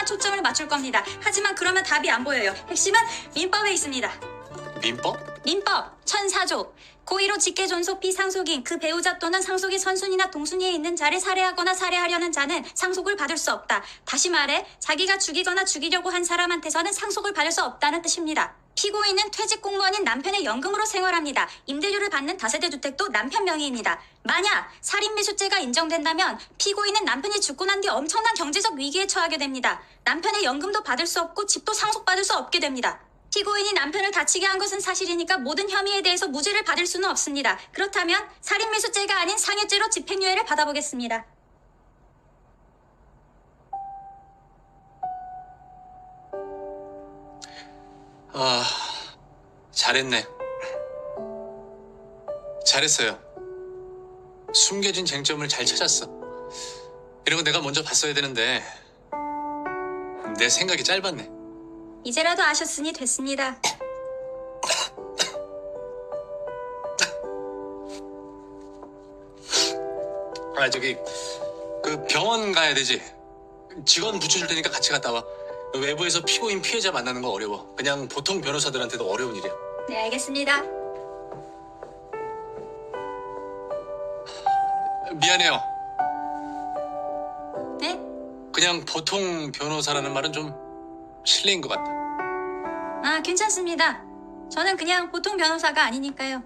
하나만 초점을 맞출 겁니다. 하지만 그러면 답이 안 보여요. 핵심은 민법에 있습니다. 민법? 민법 천사조 고의로 직계 존속 비상속인 그 배우자 또는 상속의 선순위나 동순위에 있는 자를 살해하거나 살해하려는 자는 상속을 받을 수 없다. 다시 말해 자기가 죽이거나 죽이려고 한 사람한테서는 상속을 받을 수 없다는 뜻입니다. 피고인은 퇴직 공무원인 남편의 연금으로 생활합니다. 임대료를 받는 다세대 주택도 남편 명의입니다. 만약 살인미수죄가 인정된다면 피고인은 남편이 죽고 난 뒤 엄청난 경제적 위기에 처하게 됩니다. 남편의 연금도 받을 수 없고 집도 상속받을 수 없게 됩니다. 피고인이 남편을 다치게 한 것은 사실이니까 모든 혐의에 대해서 무죄를 받을 수는 없습니다. 그렇다면 살인미수죄가 아닌 상해죄로 집행유예를 받아보겠습니다. 아, 잘했네. 잘했어요. 숨겨진 쟁점을 잘 찾았어. 이런 거 내가 먼저 봤어야 되는데 내 생각이 짧았네. 이제라도 아셨으니 됐습니다. 아 저기 그 병원 가야 되지. 직원 붙여줄 테니까 같이 갔다 와. 외부에서 피고인 피해자 만나는 거 어려워. 그냥 보통 변호사들한테도 어려운 일이야. 네, 알겠습니다. 미안해요. 네? 그냥 보통 변호사라는 말은 좀 실례인 것 같다. 아, 괜찮습니다. 저는 그냥 보통 변호사가 아니니까요.